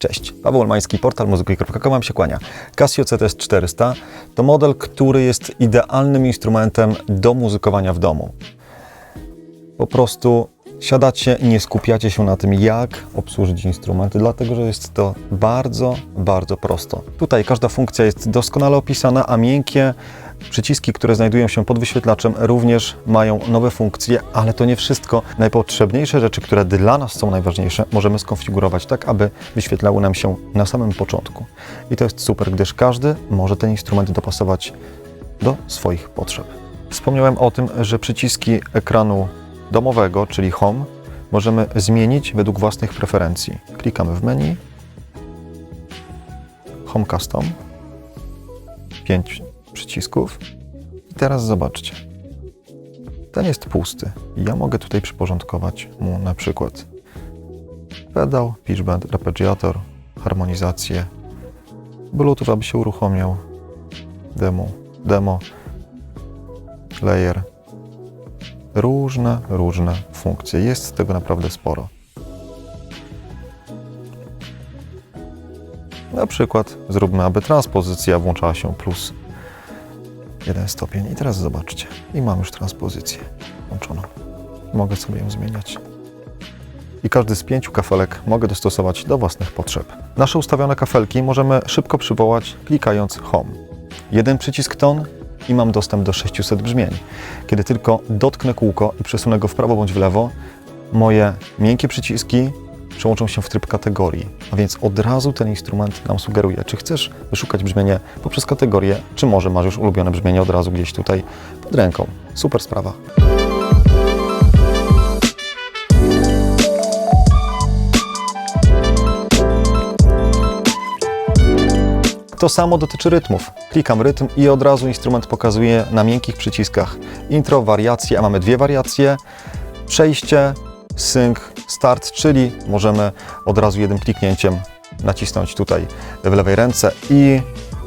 Cześć, Paweł Olmański, portal muzyki.com Wam się kłania. Casio CTS 400 to model, który jest idealnym instrumentem do muzykowania w domu. Po prostu siadacie i nie skupiacie się na tym, jak obsłużyć instrument, dlatego że jest to bardzo, bardzo prosto. Tutaj każda funkcja jest doskonale opisana, a miękkie przyciski, które znajdują się pod wyświetlaczem, również mają nowe funkcje, ale to nie wszystko. Najpotrzebniejsze rzeczy, które dla nas są najważniejsze, możemy skonfigurować tak, aby wyświetlały nam się na samym początku. I to jest super, gdyż każdy może ten instrument dopasować do swoich potrzeb. Wspomniałem o tym, że przyciski ekranu domowego, czyli Home, możemy zmienić według własnych preferencji. Klikamy w menu, Home Custom, 5 przycisków i teraz zobaczcie. Ten jest pusty. Ja mogę tutaj przyporządkować mu na przykład pedał, pitch bend, arpeggiator, harmonizację, Bluetooth, aby się uruchomił, demo, demo, layer, różne, różne funkcje. Jest tego naprawdę sporo. Na przykład zróbmy, aby transpozycja włączała się plus jeden stopień. I teraz zobaczcie. I mam już transpozycję włączoną. Mogę sobie ją zmieniać. I każdy z pięciu kafelek mogę dostosować do własnych potrzeb. Nasze ustawione kafelki możemy szybko przywołać klikając Home. Jeden przycisk ton i mam dostęp do 600 brzmień. Kiedy tylko dotknę kółko i przesunę go w prawo bądź w lewo, moje miękkie przyciski przełączą się w tryb kategorii, a więc od razu ten instrument nam sugeruje, czy chcesz wyszukać brzmienie poprzez kategorię, czy może masz już ulubione brzmienie od razu gdzieś tutaj pod ręką. Super sprawa. To samo dotyczy rytmów. Klikam rytm i od razu instrument pokazuje na miękkich przyciskach intro, wariacje, a mamy dwie wariacje, przejście, sync, start, czyli możemy od razu jednym kliknięciem nacisnąć tutaj w lewej ręce i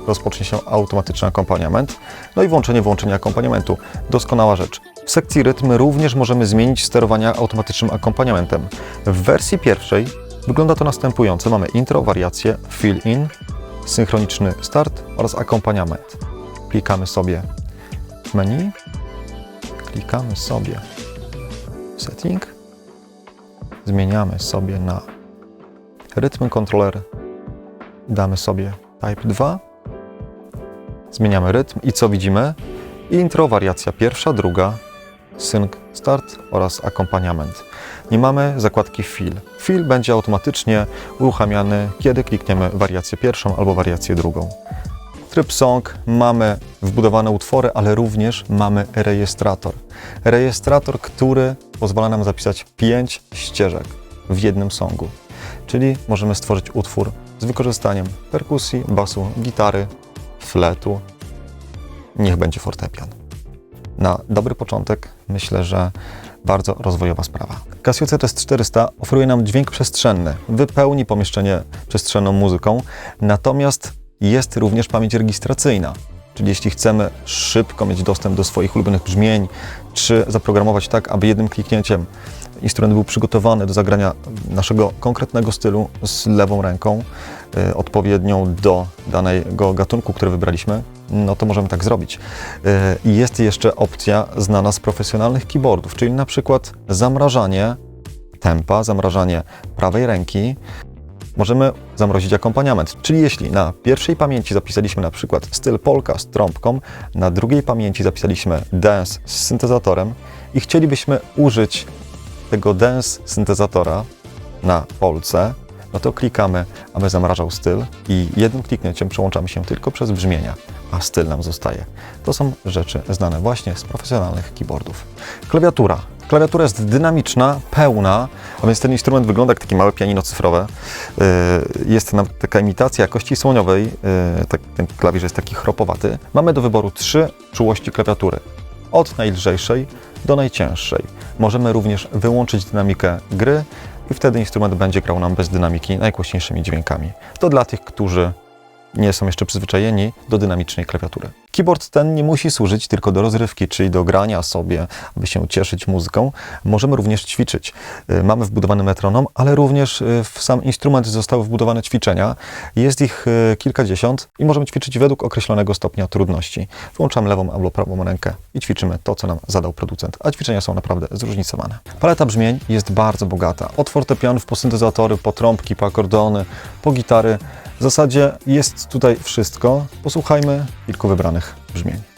rozpocznie się automatyczny akompaniament. No i włączenie, włączenie akompaniamentu. Doskonała rzecz. W sekcji rytm również możemy zmienić sterowania automatycznym akompaniamentem. W wersji pierwszej wygląda to następująco. Mamy intro, wariacje, fill in, synchroniczny start oraz akompaniament. Klikamy sobie w menu, klikamy sobie w setting, zmieniamy sobie na rytm kontroler, damy sobie type 2, zmieniamy rytm i co widzimy? Intro, wariacja pierwsza, druga, sync, start oraz akompaniament. Nie mamy zakładki fill. Fill będzie automatycznie uruchamiany, kiedy klikniemy wariację pierwszą albo wariację drugą. Tryb song mamy wbudowane utwory, ale również mamy rejestrator. Rejestrator, który pozwala nam zapisać 5 ścieżek w jednym songu. Czyli możemy stworzyć utwór z wykorzystaniem perkusji, basu, gitary, fletu. Niech będzie fortepian. Na dobry początek myślę, że bardzo rozwojowa sprawa. Casio CTS 400 oferuje nam dźwięk przestrzenny, wypełni pomieszczenie przestrzenną muzyką, natomiast jest również pamięć rejestracyjna. Czyli jeśli chcemy szybko mieć dostęp do swoich ulubionych brzmień, czy zaprogramować tak, aby jednym kliknięciem instrument był przygotowany do zagrania naszego konkretnego stylu z lewą ręką, y, odpowiednią do danego gatunku, który wybraliśmy, no to możemy tak zrobić. Y, jest jeszcze opcja znana z profesjonalnych keyboardów, czyli na przykład zamrażanie tempa, zamrażanie prawej ręki, możemy zamrozić akompaniament. Czyli jeśli na pierwszej pamięci zapisaliśmy na przykład styl polka z trąbką, na drugiej pamięci zapisaliśmy dance z syntezatorem i chcielibyśmy użyć tego dance syntezatora na polce, no to klikamy, aby zamrażał styl i jednym kliknięciem przełączamy się tylko przez brzmienia, a styl nam zostaje. To są rzeczy znane właśnie z profesjonalnych keyboardów. Klawiatura. Klawiatura jest dynamiczna, pełna, a więc ten instrument wygląda jak takie małe pianino cyfrowe. Yy, Jest nam taka imitacja kości słoniowej, yy, tak, ten klawisz jest taki chropowaty. Mamy do wyboru trzy czułości klawiatury. Od najlżejszej do najcięższej. Możemy również wyłączyć dynamikę gry i wtedy instrument będzie grał nam bez dynamiki najgłośniejszymi dźwiękami. To dla tych, którzy nie są jeszcze przyzwyczajeni do dynamicznej klawiatury. Keyboard ten nie musi służyć tylko do rozrywki, czyli do grania sobie, aby się cieszyć muzyką. Możemy również ćwiczyć. Y, Mamy wbudowany metronom, ale również y, w sam instrument zostały wbudowane ćwiczenia. Jest ich y, kilkadziesiąt i możemy ćwiczyć według określonego stopnia trudności. Wyłączamy lewą albo prawą rękę i ćwiczymy to, co nam zadał producent, a ćwiczenia są naprawdę zróżnicowane. Paleta brzmień jest bardzo bogata. Od fortepianów po syntezatory, po trąbki, po akordeony, po gitary. W zasadzie jest tutaj wszystko. Posłuchajmy kilku wybranych brzmień.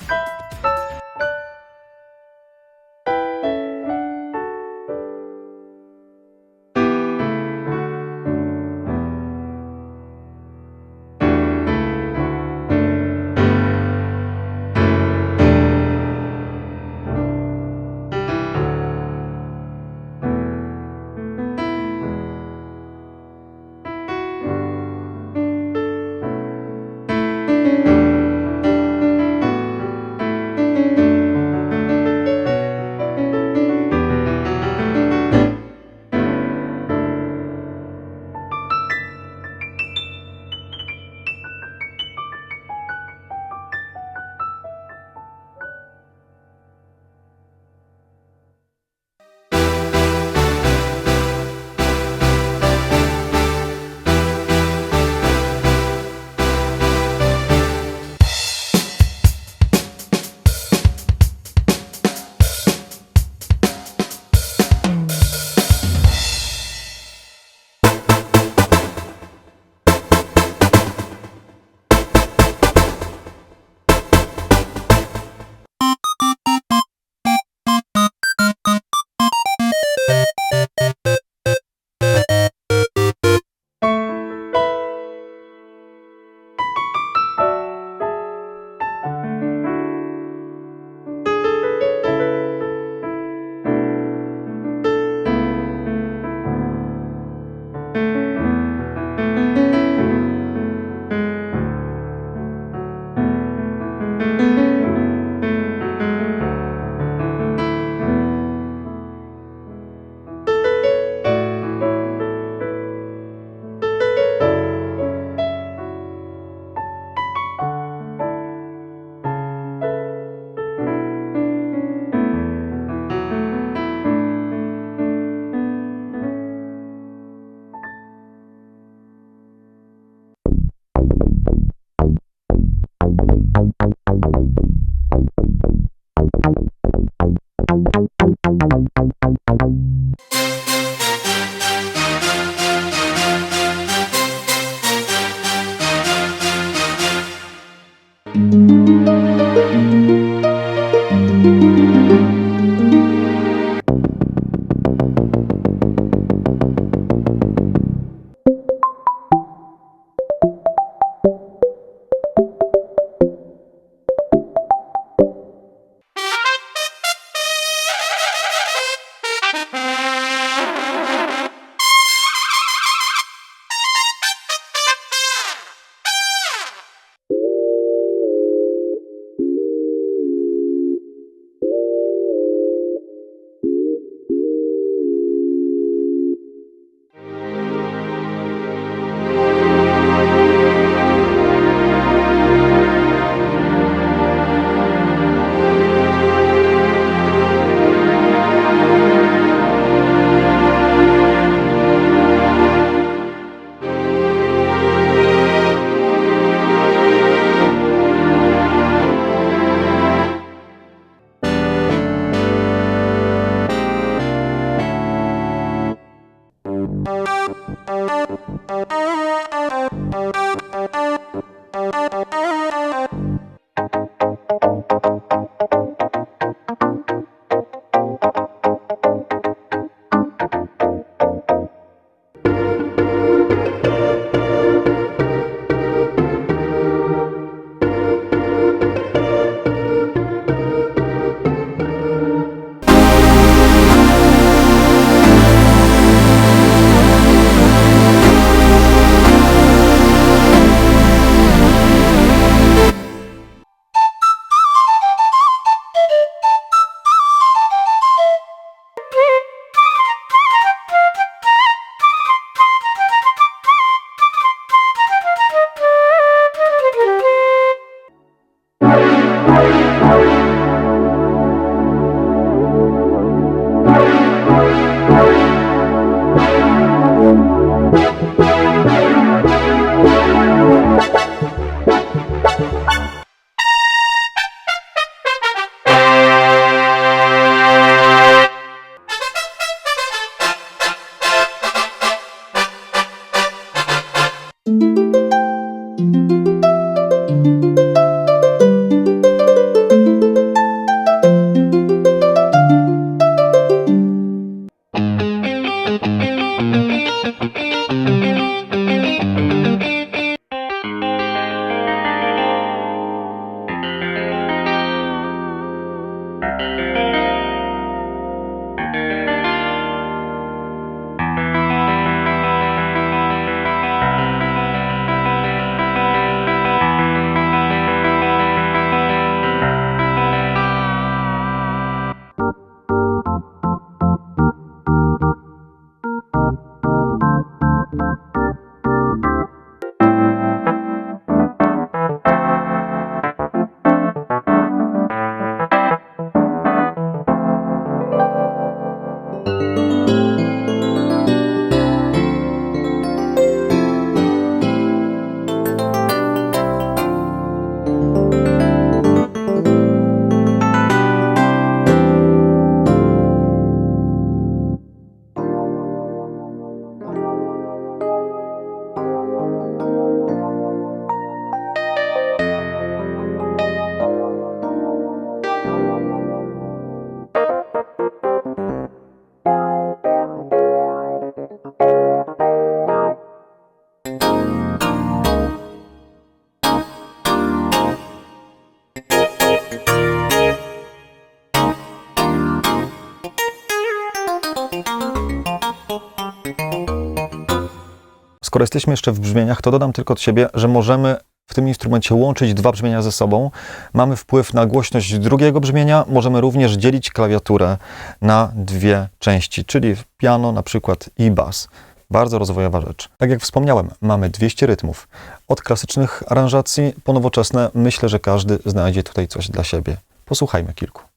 Skoro jesteśmy jeszcze w brzmieniach, to dodam tylko od siebie, że możemy w tym instrumencie łączyć dwa brzmienia ze sobą. Mamy wpływ na głośność drugiego brzmienia, możemy również dzielić klawiaturę na dwie części, czyli piano na przykład i bas. Bardzo rozwojowa rzecz. Tak jak wspomniałem, mamy 200 rytmów. Od klasycznych aranżacji po nowoczesne, myślę, że każdy znajdzie tutaj coś dla siebie. Posłuchajmy kilku.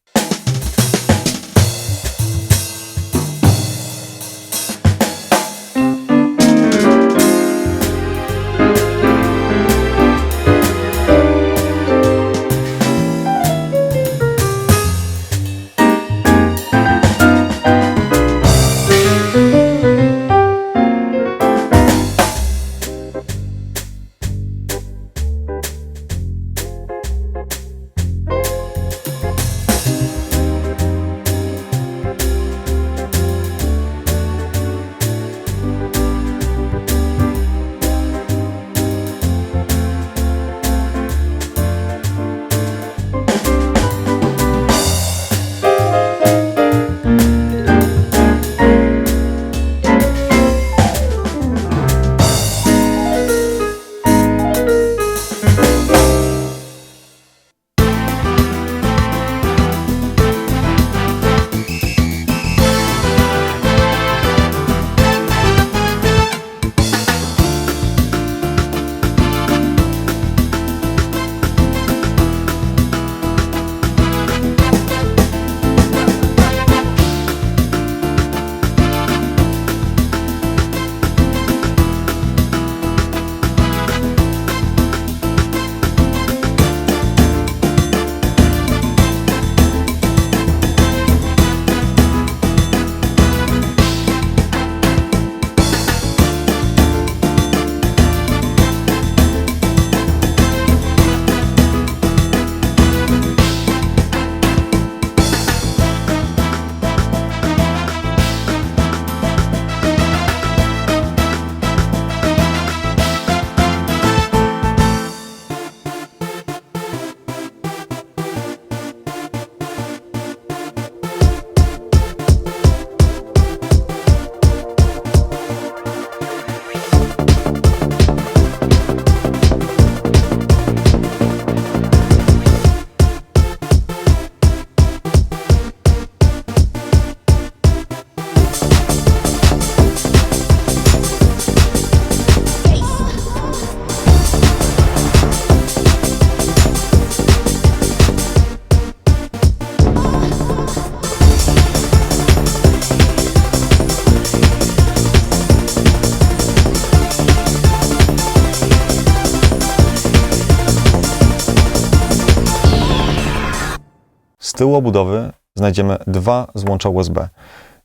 Tyłu obudowy znajdziemy dwa złącza USB.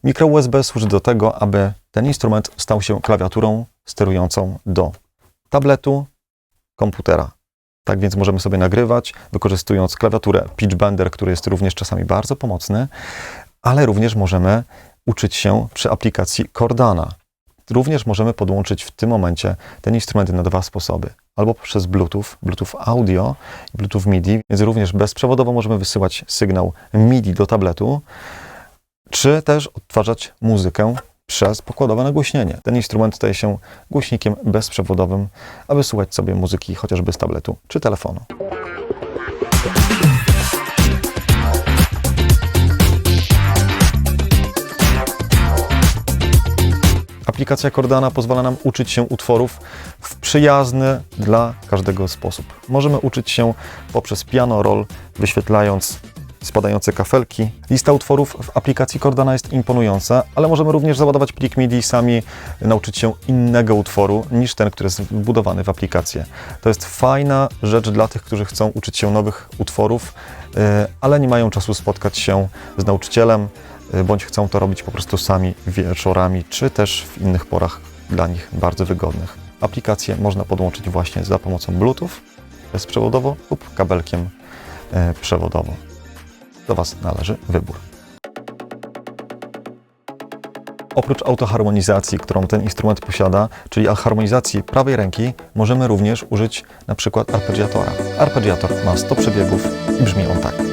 Mikro USB służy do tego, aby ten instrument stał się klawiaturą sterującą do tabletu, komputera. Tak więc możemy sobie nagrywać, wykorzystując klawiaturę Pitch Bender, który jest również czasami bardzo pomocny, ale również możemy uczyć się przy aplikacji Cordana. Również możemy podłączyć w tym momencie ten instrument na dwa sposoby. Albo poprzez Bluetooth, Bluetooth Audio i Bluetooth MIDI, więc również bezprzewodowo możemy wysyłać sygnał MIDI do tabletu, czy też odtwarzać muzykę przez pokładowe nagłośnienie. Ten instrument staje się głośnikiem bezprzewodowym, aby słuchać sobie muzyki chociażby z tabletu czy telefonu. Aplikacja Cordana pozwala nam uczyć się utworów w przyjazny dla każdego sposób. Możemy uczyć się poprzez piano roll, wyświetlając spadające kafelki. Lista utworów w aplikacji Cordana jest imponująca, ale możemy również załadować plik MIDI i sami nauczyć się innego utworu niż ten, który jest wbudowany w aplikację. To jest fajna rzecz dla tych, którzy chcą uczyć się nowych utworów, yy, ale nie mają czasu spotkać się z nauczycielem, bądź chcą to robić po prostu sami wieczorami, czy też w innych porach dla nich bardzo wygodnych. Aplikację można podłączyć właśnie za pomocą Bluetooth bezprzewodowo lub kabelkiem yy, przewodowo. Do Was należy wybór. Oprócz autoharmonizacji, którą ten instrument posiada, czyli harmonizacji prawej ręki, możemy również użyć na przykład arpeggiatora. Arpeggiator ma 100 przebiegów i brzmi on tak.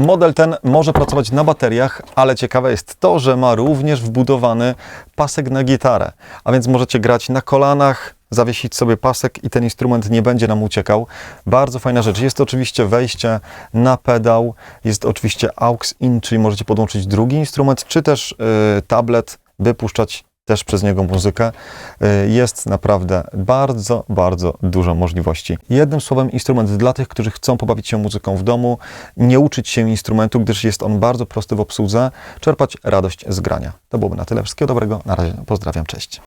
Model ten może pracować na bateriach, ale ciekawe jest to, że ma również wbudowany pasek na gitarę. A więc możecie grać na kolanach, zawiesić sobie pasek i ten instrument nie będzie nam uciekał. Bardzo fajna rzecz. Jest oczywiście wejście na pedał, jest oczywiście aux in, czyli możecie podłączyć drugi instrument, czy też yy, tablet, wypuszczać też przez niego muzykę. Yy, Jest naprawdę bardzo, bardzo dużo możliwości. Jednym słowem, instrument dla tych, którzy chcą pobawić się muzyką w domu, nie uczyć się instrumentu, gdyż jest on bardzo prosty w obsłudze, czerpać radość z grania. To byłoby na tyle. Wszystkiego dobrego. Na razie pozdrawiam. Cześć.